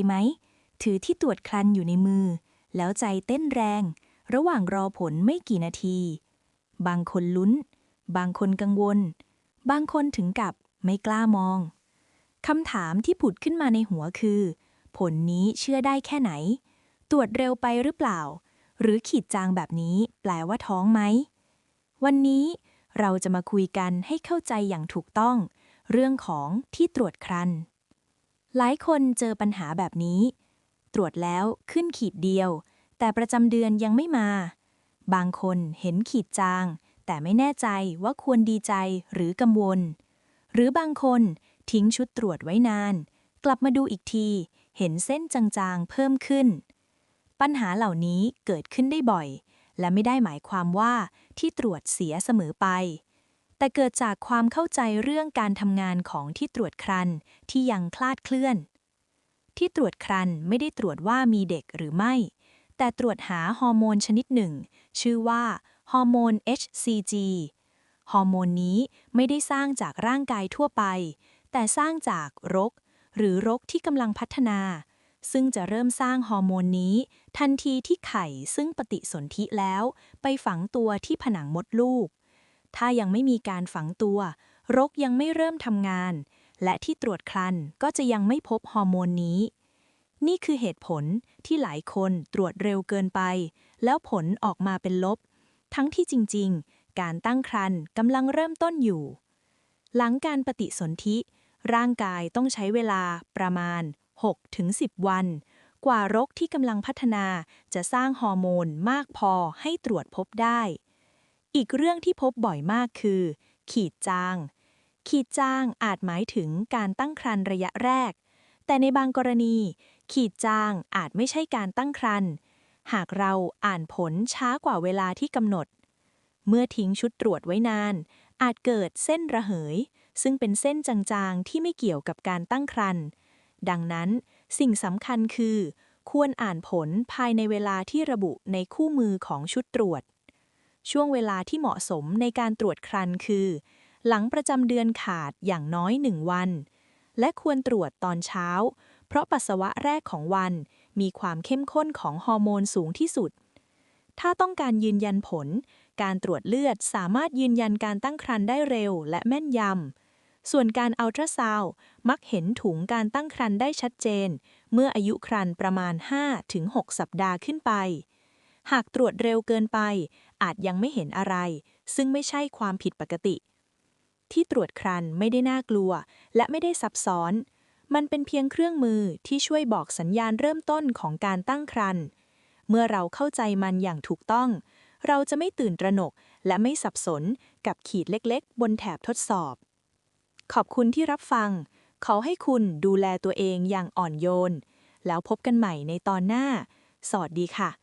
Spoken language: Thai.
ยไหม ถือที่ตรวจครันอยู่ในมือ แล้วใจเต้นแรง ระหว่างรอผลไม่กี่นาที บางคนลุ้น บางคนกังวล บางคนถึงกับไม่กล้ามองคำถามที่ผุดขึ้นมาในหัวคือ ผลนี้เชื่อได้แค่ไหน ตรวจเร็วไปหรือเปล่า หรือขีดจางแบบนี้แปลว่าท้องไหม วันนี้เราจะมาคุยกันให้เข้าใจอย่างถูกต้อง เรื่องของที่ตรวจครัน หลายคนเจอปัญหาแบบนี้ ตรวจแล้วขึ้นขีดเดียว แต่ประจำเดือนยังไม่มา บางคนเห็นขีดจาง แต่ไม่แน่ใจว่าควรดีใจหรือกังวล หรือบางคนทิ้งชุดตรวจไว้นาน กลับมาดูอีกที เห็นเส้นจางๆเพิ่มขึ้น ปัญหาเหล่านี้เกิดขึ้นได้บ่อย และไม่ได้หมายความว่าที่ตรวจเสียเสมอไป แต่เกิดจากความเข้าใจเรื่องการทำงานของที่ตรวจครันที่ยังคลาดเคลื่อน ที่ตรวจครันไม่ได้ตรวจว่ามีเด็กหรือไม่ แต่ตรวจหาฮอร์โมนชนิดหนึ่ง ชื่อว่าฮอร์โมน HCG ฮอร์โมนนี้ไม่ได้สร้างจากร่างกายทั่วไป แต่สร้างจากรก หรือรกที่กำลังพัฒนา ซึ่งจะเริ่มสร้างฮอร์โมนนี้ ทันทีที่ไข่ซึ่งปฏิสนธิแล้ว ไปฝังตัวที่ผนังมดลูก ถ้ายังไม่มีการฝังตัว รกยังไม่เริ่มทำงาน และที่ตรวจครันก็จะยังไม่พบฮอร์โมนนี้ นี่คือเหตุผลที่หลายคนตรวจเร็วเกินไป แล้วผลออกมาเป็นลบ ทั้งที่จริง ๆ การตั้งครรภ์กำลังเริ่มต้นอยู่ หลังการปฏิสนธิ ร่างกายต้องใช้เวลาประมาณ 6-10 วันกว่ารกที่กำลังพัฒนาจะสร้างฮอร์โมนมากพอให้ตรวจพบได้ อีกเรื่องที่พบบ่อยมากคือ ขีดจาง ขีดจางอาจหมายถึงการตั้งครรภ์ระยะแรก แต่ในบางกรณี ขีดจางอาจไม่ใช่การตั้งครรภ์หากเราอ่านผลช้ากว่าเวลาที่กำหนด เมื่อทิ้งชุดตรวจไว้นาน อาจเกิดเส้นระเหย ซึ่งเป็นเส้นจางๆ ที่ไม่เกี่ยวกับการตั้งครรภ์ดังนั้นสิ่งสำคัญคือ ควรอ่านผลภายในเวลาที่ระบุในคู่มือของชุดตรวจ ช่วงเวลาที่เหมาะสมในการตรวจครันคือ หลังประจำเดือนขาดอย่างน้อยหนึ่งวัน และควรตรวจตอนเช้า เพราะปัสสาวะแรกของวันมีความเข้มข้นของฮอร์โมนสูงที่สุด ถ้าต้องการยืนยันผล การตรวจเลือดสามารถยืนยันการตั้งครรภ์ได้เร็วและแม่นยำ ส่วนการอัลตราซาวด์มักเห็นถุงการตั้งครรภ์ได้ชัดเจน เมื่ออายุครรภ์ประมาณ 5-6 สัปดาห์ขึ้นไป หากตรวจเร็วเกินไป อาจยังไม่เห็นอะไร ซึ่งไม่ใช่ความผิดปกติ ที่ตรวจครันไม่ได้น่ากลัว และไม่ได้ซับซ้อน มันเป็นเพียงเครื่องมือที่ช่วยบอกสัญญาณเริ่มต้นของการตั้งครรภ์เมื่อเราเข้าใจมันอย่างถูกต้อง เราจะไม่ตื่นตระหนกและไม่สับสนกับขีดเล็กๆ บนแถบทดสอบ ขอบคุณที่รับฟัง ขอให้คุณดูแลตัวเองอย่างอ่อนโยน แล้วพบกันใหม่ในตอนหน้า สวัสดีค่ะ